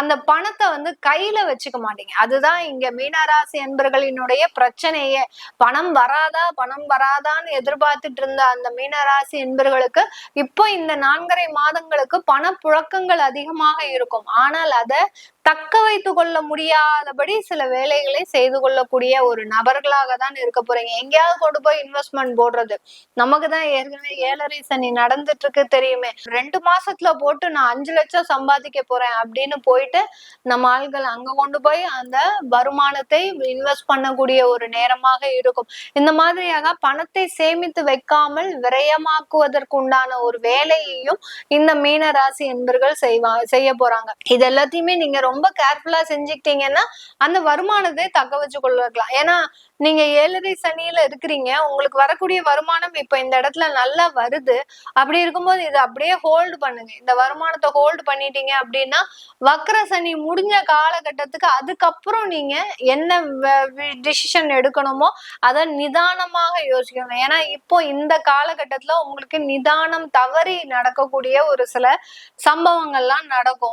அந்த பணத்தை வந்து கையில வச்சுக்க மாட்டீங்க. அதுதான் இங்க மீனராசி என்பர்களினுடைய பிரச்சனையே. பணம் வராதா பணம் வராதான்னு எதிர்பார்த்துட்டு இருந்த அந்த மீனராசி என்பர்களுக்கு இப்போ இந்த நான்கரை மாதங்களுக்கு பணப்புழக்கங்கள் அதிகமாக இருக்கும். ஆனால் அதை தக்க வைத்து கொள்ள முடியாதபடி சில வேலைகளை செய்து கொள்ளக்கூடிய ஒரு நபர்களாக தான் இருக்க போறீங்க. எங்கேயாவது கொண்டு போய் இன்வெஸ்ட்மெண்ட் போடுறது. நமக்கு தான் ஏற்கனவே ஏழரை சனி நடந்துட்டு இருக்கு தெரியுமே. ரெண்டு மாசத்துல போட்டு நான் அஞ்சு லட்சம் சம்பாதிக்க போறேன் அப்படின்னு போய் போயிட்டு நம்ம ஆள்கள் அங்க கொண்டு போய் அந்த வருமானத்தை இன்வெஸ்ட் பண்ணக்கூடிய ஒரு நேரமாக இருக்கும். இந்த மாதிரியாக பணத்தை சேமித்து வைக்காமல் விரயமாக்குவதற்கு உண்டான ஒரு வேலையையும் இந்த மீன ராசி என்பர்கள் செய்வா செய்ய போறாங்க. இது எல்லாத்தையுமே நீங்க ரொம்ப கேர்ஃபுல்லா செஞ்சுக்கிட்டீங்கன்னா அந்த வருமானத்தை தக்க வச்சு கொள்ளலாம் ஏன்னா நீங்க ஏழரை சனியில இருக்கிறீங்க உங்களுக்கு வரக்கூடிய வருமானம் இப்ப இந்த இடத்துல நல்லா வருது. அப்படி இருக்கும்போது இதை அப்படியே ஹோல்டு பண்ணுங்க. இந்த வருமானத்தை ஹோல்டு பண்ணிட்டீங்க அப்படின்னா வக்ர சனி முடிஞ்ச காலகட்டத்துக்கு அதுக்கப்புறம் நீங்க என்ன டிசிஷன் எடுக்கணுமோ அதை நிதானமாக யோசிக்கணும். ஏன்னா இப்போ இந்த காலகட்டத்துல உங்களுக்கு நிதானம் தவறி நடக்கக்கூடிய ஒரு சில சம்பவங்கள்லாம் நடக்கும்.